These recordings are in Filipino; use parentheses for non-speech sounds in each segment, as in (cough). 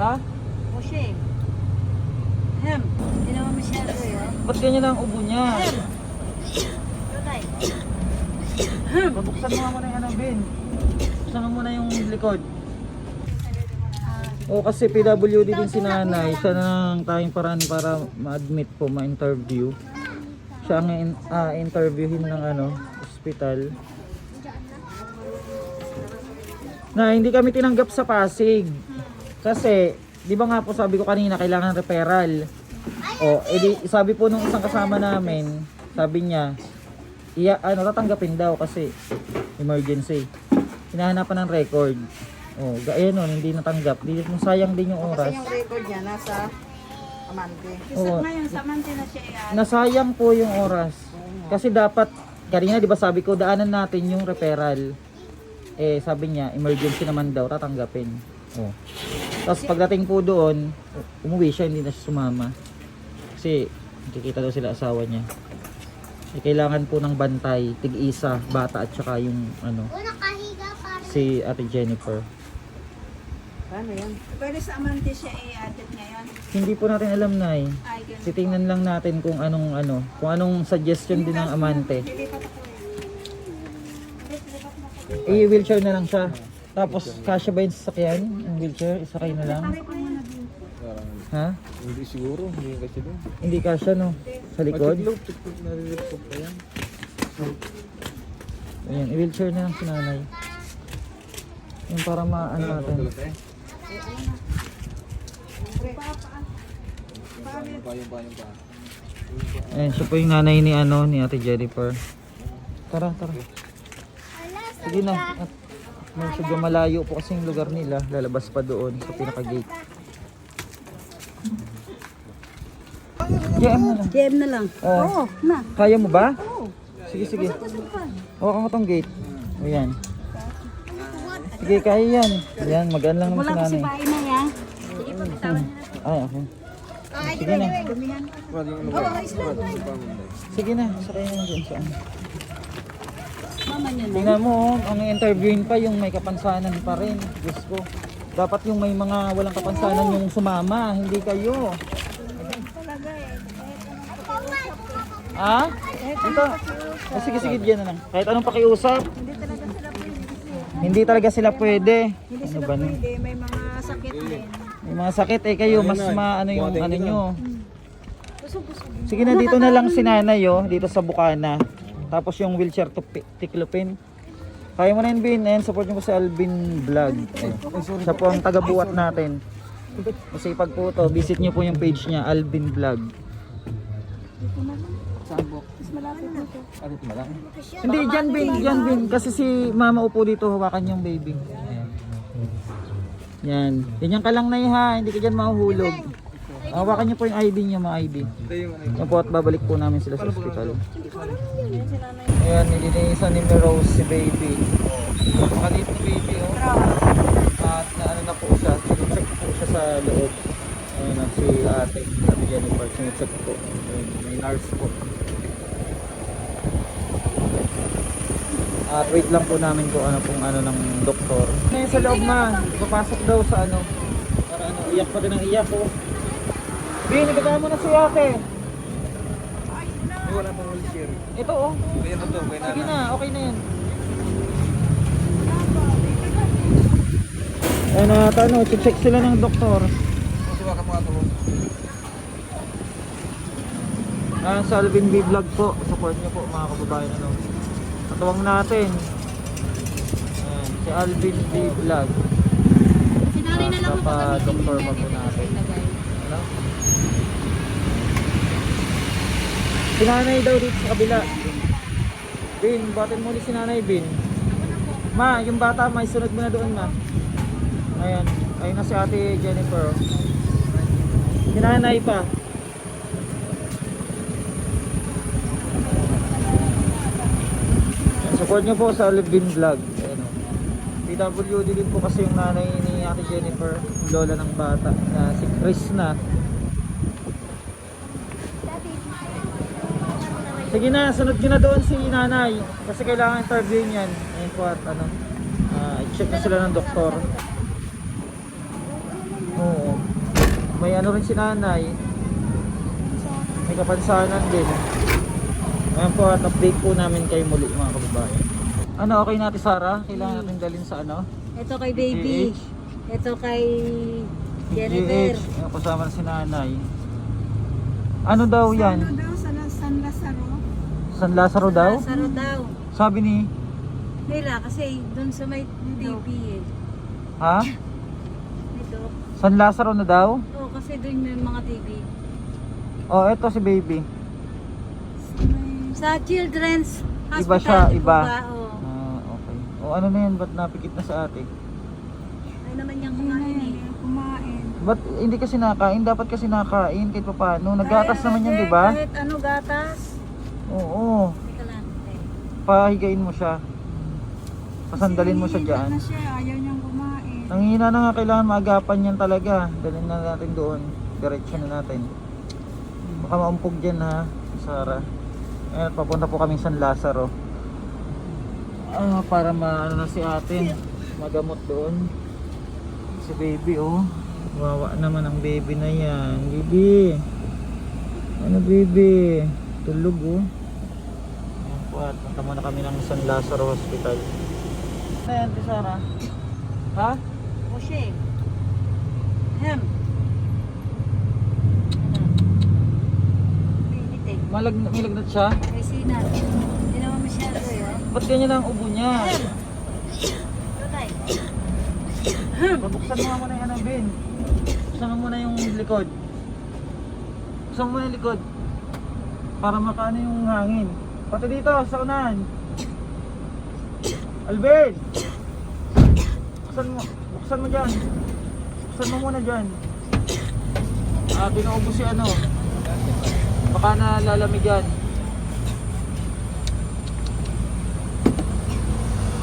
Ha? Mushing. Hem. Hindi naman masyado yun. Ba't ganyan ang ubo niya? Tunay. Bubuksan mo nga muna yung ano, Ben. Buksan mo muna yung likod. O kasi PWD din si nanay. Siya na ang tayong paraan para ma-admit po, ma-interview. Siya ang in, ah, interviewin ng ano, hospital. Na hindi kami tinanggap sa Pasig. Kasi, di ba nga po sabi ko kanina, kailangan referral. O, edi, sabi po nung isang kasama namin, sabi niya, iya, ano, tatanggapin daw kasi emergency. Hinahanapan ng record. Oh, gaya nun, hindi natanggap. Di, sayang din yung Kasi oras. yung record niya nasa Amante. Oo. ngayon, sa mante na siya yan. Nasayang po yung oras. Kasi dapat, kanina di ba sabi ko, daanan natin yung referral. Eh, sabi niya, emergency naman daw, tatanggapin. Oh. Tapos pagdating po doon, umuwi siya, hindi na siya sumama. Kasi, nakikita daw sila asawa niya. Eh, kailangan po ng bantay, tig-isa, bata at saka yung, ano, si Ate Jennifer. Paano yan? Pwede sa amante siya i-added ngayon. Hindi po natin alam na eh. Ay, ganun. Titingnan lang natin kung anong ano, kung anong suggestion din ng amante. Lilipat ako eh. I-wheelchair na lang siya. Tapos, kasya ba yung sasakyan? Yung wheelchair, isakay na lang. Parang Ha? hindi siguro, hindi kasi doon. Hindi kasya no? Sa likod? Narilipot pa yan. Ayan, i-wheelchair na lang si nanay. Yung para maano natin. eh. Payong, payong pa. Ayan, siya po yung nanay ni ano, ni Ate Jennifer. Tara, tara. Sige na. At medyo malayo po kasi yung lugar nila. Lalabas pa doon sa pinaka-gate. JM na lang. JM na lang. Oh. na. Kaya mo ba? Sige, sige. Hawakan ko tong gate. Ayan. Sige, kaya yan. Ayan, magaan lang naman si Wala kasi nanay. bahay na yan. Sige, pag-tawan na. Ay, okay. Sige na. Sige na, sakay na dyan sa ano. Mama niyo na. Tingnan mo, oh, ang interviewin pa yung may kapansanan pa rin. Diyos ko. Dapat yung may mga walang kapansanan yung sumama, hindi kayo. Ah? Ito. Ah, sige, sige, dyan na lang. Kahit anong pakiusap. Hindi talaga sila pwede. Ano ba nun? Hindi, may mga sakit din. May mga sakit eh kayo, mas maano yung ano nyo. Sige na, dito na lang si nanay oh, dito sa Bukana. Tapos yung wheelchair to pi- tiklopin. Kaya mo na yun, Bin. Ayan, support nyo po sa Alvin Vlog. Eh, Siya po ang taga-buwat natin. Kasi pag po to, visit nyo po yung page niya, Alvin Vlog. Ano ito malaki? Hindi, dyan Bin, dyan Bin. Kasi si mama upo dito, hawakan yung baby. Ayan. Yan. Ganyan ka lang na ha, hindi ka dyan mahuhulog. Hawakan niyo po yung ID niyo, mga ID. Yung po at babalik po namin sila sa ospital. Ayan, nilinisan ni Rose si baby. Makalit ni baby oh. At na ano na po siya, sinecheck po siya sa loob. Ayan na si ate, ate Jennifer, sinecheck po. Ayan, may nurse po. At wait lang po namin kung ano pong ano ng doktor. Ngayon sa loob ma, papasok daw sa ano. Para ano, iyak pa din ang iyak ko. Bin, ibigay mo na si ate. Wala pang wheelchair. Ito oh. Ayan na to, kay Sige nana. na, okay na yan. Ayun na ata, ano, check sila ng doktor. Masuwa ka mga to. Ah, sa Alvin B Vlog po. Support niyo po mga kababayan. Ano. Katuwang natin. Ayan, si Alvin B Vlog. Sinanay na lang Ah, po pa- doktor pa po natin. Ano? Si nanay daw dito sa kabila. Bin, batin mo ulit si nanay, Bin. Ma, yung bata, may sunod mo na doon, ma. Ayan, ayun na si ate Jennifer. oh. Si nanay pa. Support nyo po sa Alvin Vlog. Ayan, oh. PWD din po kasi yung nanay ni ate Jennifer, lola ng bata, na si Chris na. Sige na, sunod nyo na doon si nanay. Kasi kailangan interviewin yan. Ayun po at ano, ah, i-check na sila ng doktor. Oo. may ano rin si nanay. May kapansanan din. Ngayon po at update po namin kayo muli mga kababayan. Ano okay natin Sarah? Kailangan natin dalhin sa ano? Ito kay baby. Ito kay Jennifer. Kasama na si nanay. Ano daw yan? daw sa San Lazaro? San Lazaro daw? Saro daw. Sabi ni, Nila kasi doon sa may TV eh. ha? (laughs) Ito. San Lazaro na daw? Oo, kasi doon may mga TV. Oh, eto si baby. Sa Children's Hospital. Iba siya, di iba. ba? Oo. Ah, okay. O ano na yan? Ba't napikit na sa ate? Ay naman niyang kumain eh. Kumain. Ba't hindi kasi nakain? Dapat kasi nakain kahit pa paano. Naggatas Kahit- naman yan, di ba? Kahit ano gatas. Oo. Pahigain mo siya. Pasandalin mo siya dyan. siya, ayaw niyang kumain. Nangihina na nga kailangan maagapan yan talaga. Dalhin na natin doon. Diretso na natin. Baka maumpog dyan ha, Sarah. Ayan, papunta po kami San Lazaro. Ah, para maano na si ate. Magamot doon. Si baby oh. Wawa naman ang baby na yan. Baby. Ano baby? Tulog oh. Ayan po at punta muna kami ng San Lazaro Hospital. Ano yan, Ate Sarah? Ha? Moshe. Hem. Malag, milagnat siya? May sina. Hindi naman masyado eh. oh. Ba't ganyan ang ubo niya? Tunay. Babuksan mo nga muna yung ano, Ben. Buksan mo muna yung likod. Buksan mo muna yung likod. Para makaano yung hangin. Pati dito, sa unahan. Alvin! Buksan mo. Buksan mo dyan. Buksan mo muna dyan. Ah, pinuubos si ano. Baka nalalamig yan.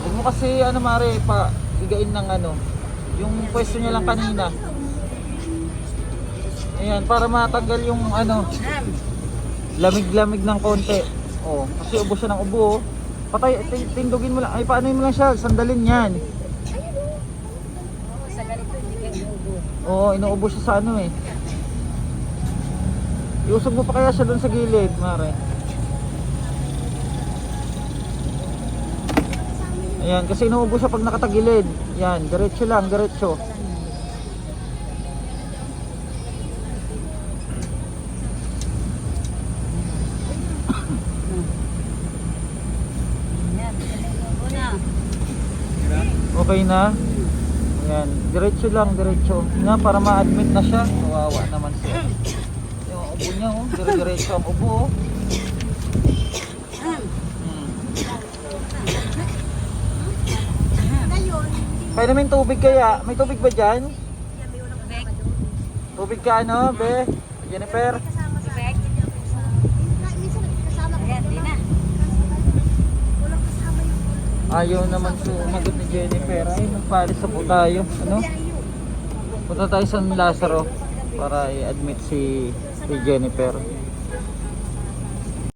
Huwag mo kasi ano mare, pa igain ng ano. Yung pwesto niya lang kanina. Ayan, para matanggal yung ano, lamig-lamig ng konti. Oh, kasi ubo siya ng ubo. oh. Patay, ti- tindugin mo lang. Ay, paano mo lang siya? Sandalin yan. Sa ganito hindi kayo ubo. Oo, inuubo siya sa ano eh. Iusog mo pa kaya siya doon sa gilid, mare. Ayan, kasi inuubo siya pag nakatagilid. Yan, diretso lang, diretso. Yan, galing ubo na. Okay na? Ayan, diretso lang, diretso. Nga, para ma-admit na siya. Kawawa naman siya. Yung ubo niya, oh. Dire-diretso ang ubo, oh. Hmm. Kaya namin tubig kaya. May tubig ba dyan? Tubig ka ano, be? Jennifer? Bek. Ayan, di na. Ayaw naman sumagot ni Jennifer. Ay, magpalis po tayo. Ano? Punta tayo sa Lazaro para i-admit si, si Jennifer.